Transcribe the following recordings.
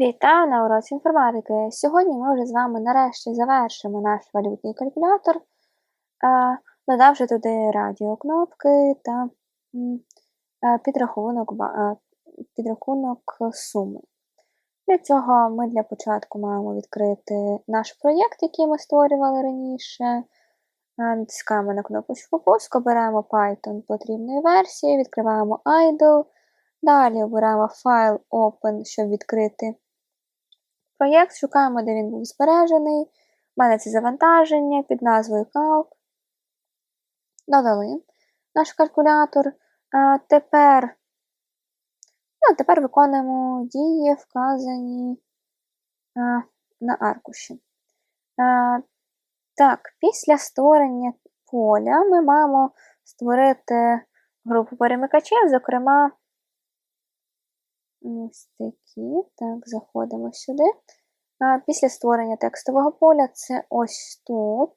Вітаю на уроці інформатики. Сьогодні ми вже з вами нарешті завершимо наш валютний калькулятор, додавши туди радіокнопки та підрахунок, підрахунок суми. Для цього ми для початку маємо відкрити наш проєкт, який ми створювали раніше. Натискаємо на кнопочку пуск, обираємо Python потрібної версії, відкриваємо idle. Далі обираємо файл Open, щоб відкрити проєкт, шукаємо, де він був збережений. У мене це завантаження під назвою Calc. Додали наш калькулятор. А Тепер ну, тепер виконуємо дії, вказані а, на аркуші. А, Так, після створення поля ми маємо створити групу перемикачів, зокрема. Ось такі. Так, заходимо сюди. Після створення текстового поля це ось тут.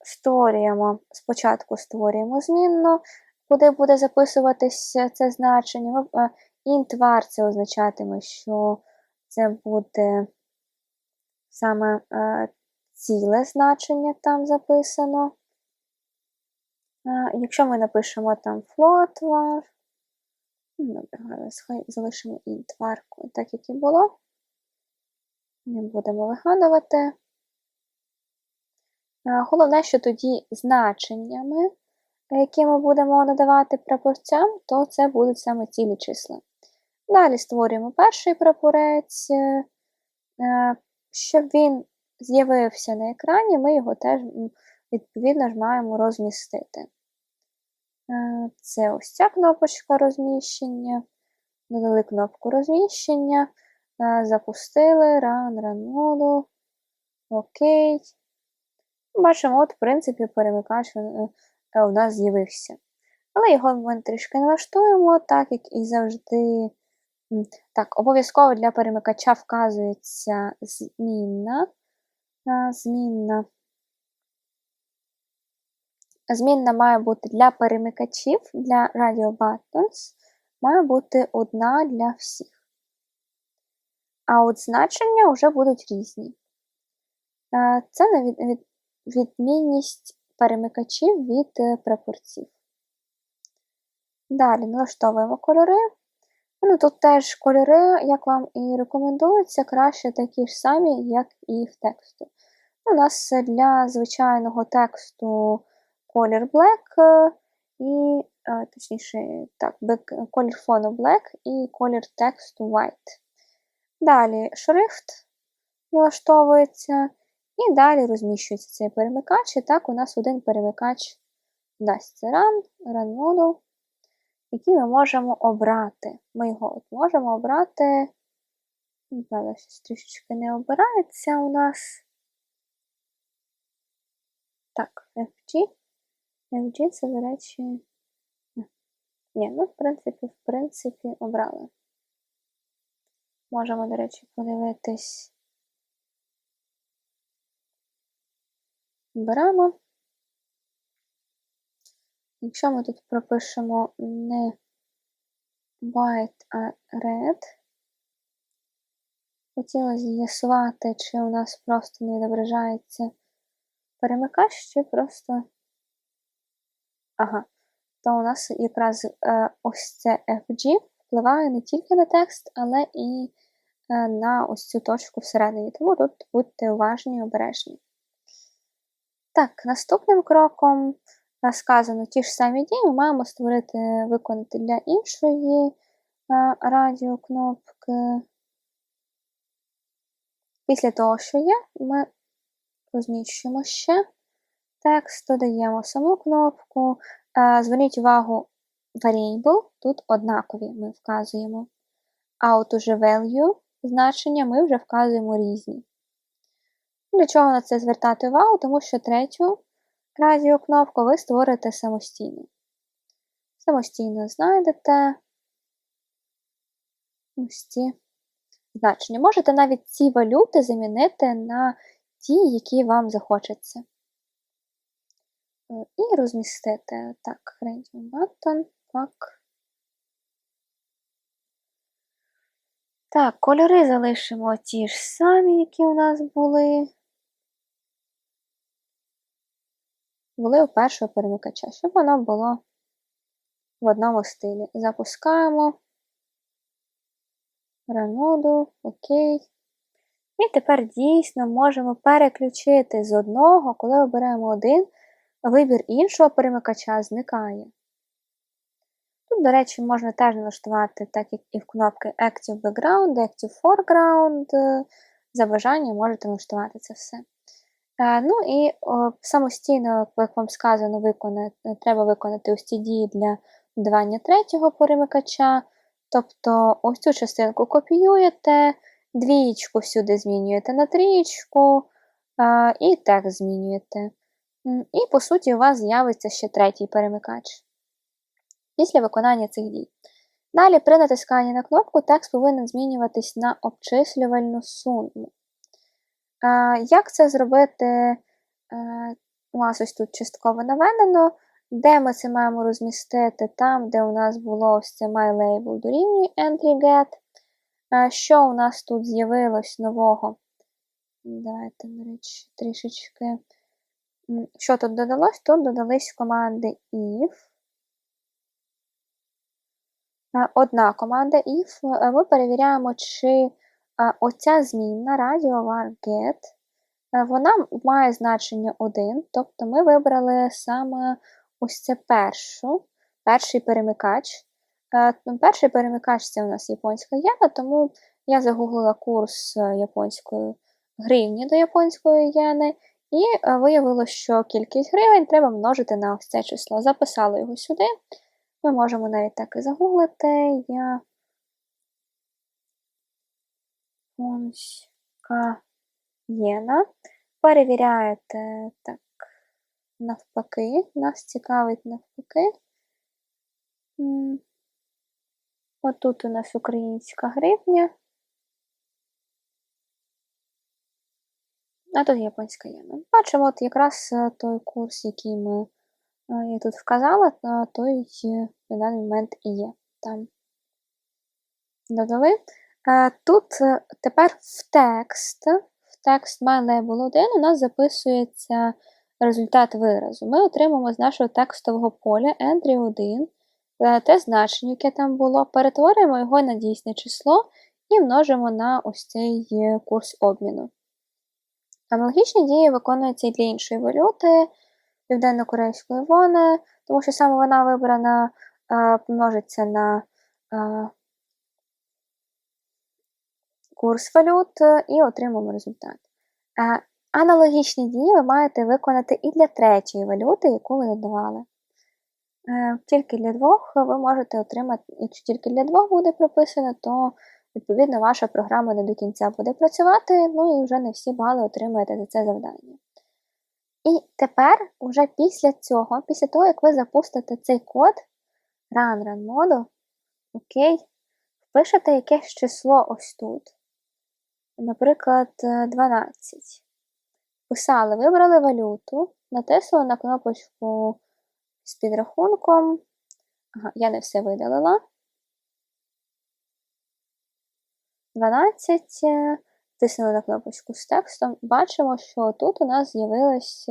Створюємо, спочатку створюємо змінну, куди буде записуватися це значення. Var це означатиме, що це буде саме ціле значення там записано. Якщо ми напишемо там float var, Ну, добре, зараз залишимо і тварку так, як і було. Не будемо вигадувати. Головне, що тоді значеннями, які ми будемо надавати прапорцям, то це будуть саме цілі числа. Далі створюємо перший прапорець. Е, щоб він з'явився на екрані, ми його теж, відповідно, ж маємо розмістити. Е, це ось ця кнопочка розміщення. Додали кнопку розміщення, е, запустили Run, Run Model. Окей. Бачимо, от, в принципі, перемикач е, у нас з'явився. Але його ми трішки налаштуємо, так як і завжди. Так, обов'язково для перемикача вказується змінна. Змінна Змінна має бути для перемикачів, для Radio Buttons, має бути одна для всіх. А от значення вже будуть різні. Е, це відмінність перемикачів від е, прапорців. Далі налаштовуємо кольори. Ну, Тут теж кольори, як вам і рекомендується, краще такі ж самі, як і в тексту. У нас для звичайного тексту колір Black і, е, точніше, так, колір фону Black і колір тексту White. Далі шрифт налаштовується, і далі розміщується цей перемикач. І так, у нас один перемикач дасться Run, Run Model, який ми можемо обрати. Ми його от можемо обрати. Правда, щось трішечки не обирається у нас. Так, FG. FG до речі. Ні, ну, в принципі, в принципі, обрали. Можемо, до речі, подивитись. Беремо. Якщо ми тут пропишемо не white, а red, хотіла з'ясувати, чи у нас просто не відображається перемикач, чи просто Ага. То у нас якраз е, ось це FG впливає не тільки на текст, але і е, на ось цю точку всередині. Тому тут будьте уважні і обережні. Так, наступним кроком сказано ті ж самі дії, ми маємо створити, виконати для іншої е, радіокнопки. Після того, що є, ми розміщуємо ще текст, додаємо саму кнопку. Зверніть увагу, variable тут однакові ми вказуємо. А от уже value значення ми вже вказуємо різні. Для чого на це звертати увагу? Тому що третю радіокнопку ви створите самостійно. Самостійно знайдете ось ці значення. Можете навіть ці валюти замінити на ті, які вам захочеться. Е, і розмістити так, Radio Button, так. Так, кольори залишимо ті ж самі, які у нас були. Були у першого перемикача, щоб воно було в одному стилі. Запускаємо. Раноду, окей. І тепер дійсно можемо переключити з одного, коли обираємо один, вибір іншого перемикача зникає. Тут, до речі, можна теж налаштувати, так як і в кнопки Active Background, Active Foreground. За бажанням можете налаштувати це все. Е, ну і самостійно, як вам сказано, виконати, треба виконати ось ці дії для додавання третього перемикача. Тобто ось цю частинку копіюєте, двієчку сюди змінюєте на трієчку і текст змінюєте. І, по суті, у вас з'явиться ще третій перемикач після виконання цих дій. Далі, при натисканні на кнопку, текст повинен змінюватись на обчислювальну суму. Як це зробити? У вас ось тут частково наведено. Де ми це маємо розмістити? Там, де у нас було ось це MyLabel дорівнює entry-get. Що у нас тут з'явилось нового? Давайте, до речі, трішечки. Що тут додалось? Тут додались команди if. Одна команда if. Ми перевіряємо, чи оця змінна radio get, вона має значення 1, тобто ми вибрали саме ось це першу, перший перемикач. Ну, перший перемикач це у нас японська єна, тому я загуглила курс е, японської гривні до японської єни, і е, виявилося, що кількість гривень треба множити на ось це число. Записала його сюди. Ми можемо навіть так і загуглити. Японська єна. Перевіряєте так, навпаки, нас цікавить навпаки. Отут у нас українська гривня. А тут японська єна. Бачимо, от якраз е, той курс, який ми е, я тут вказала, той на даний момент і є. Там додали. Е, тут тепер в текст, в текст MyLabel 1 у нас записується результат виразу. Ми отримаємо з нашого текстового поля entry 1 Е, те значення, яке там було, перетворюємо його на дійсне число і множимо на ось цей е, курс обміну. Аналогічні дії виконуються і для іншої валюти, південно-корейської вони, тому що саме вона вибрана, е, множиться на курс валют і отримуємо результат. Аналогічні дії ви маєте виконати і для третьої валюти, яку ви додавали. Е, тільки для двох ви можете отримати, якщо тільки для двох буде прописано, то відповідно ваша програма не до кінця буде працювати, ну і вже не всі бали отримаєте за це завдання. І тепер, уже після цього, після того, як ви запустите цей код run run моду, окей, впишете якесь число ось тут. Наприклад, 12. Писали, вибрали валюту, натиснули на кнопочку з підрахунком. Ага, я не все видалила. 12. Тиснули на кнопочку з текстом. Бачимо, що тут у нас з'явилось,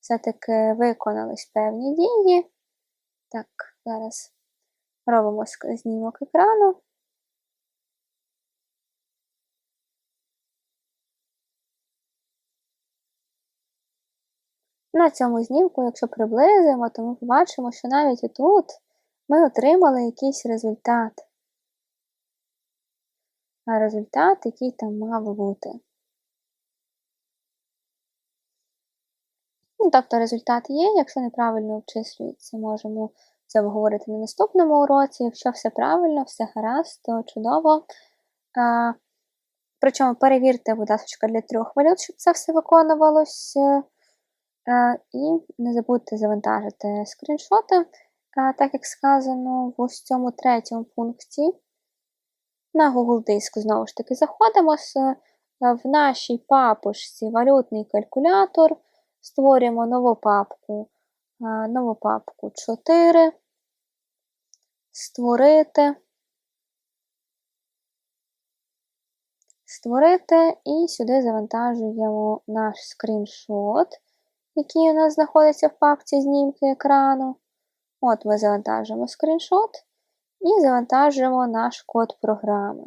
все-таки виконались певні дії. Так, зараз робимо знімок екрану. На цьому знімку, якщо приблизимо, то ми побачимо, що навіть тут ми отримали якийсь результат. А результат, який там мав бути. Ну, Тобто результат є, якщо неправильно обчислюється, можемо це обговорити на наступному уроці. Якщо все правильно, все гаразд, то чудово. А, Причому перевірте, будь ласка, для трьох валют, щоб це все виконувалося. Е, і не забудьте завантажити скріншоти, е, так як сказано в ось цьому третьому пункті. На Google диск знову ж таки заходимо е, в нашій папушці валютний калькулятор, створюємо нову папку, нову папку 4, створити. створити. І сюди завантажуємо наш скріншот, який у нас знаходиться в папці знімки екрану. От ми завантажимо скріншот і завантажуємо наш код програми.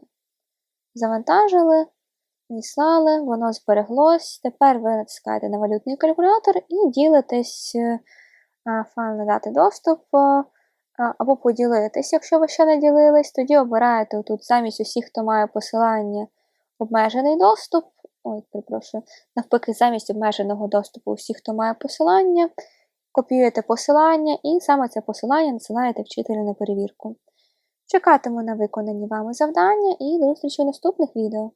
Завантажили, відслали, воно збереглось. Тепер ви натискаєте на валютний калькулятор і ділитесь е, файл надати доступ е, або поділитись. Якщо ви ще не ділились, тоді обираєте тут замість усіх, хто має посилання обмежений доступ. Ой, перепрошую, навпаки, замість обмеженого доступу усіх, хто має посилання, копіюєте посилання і саме це посилання надсилаєте вчителю на перевірку. Чекатиму на виконані вами завдання і до зустрічі в наступних відео.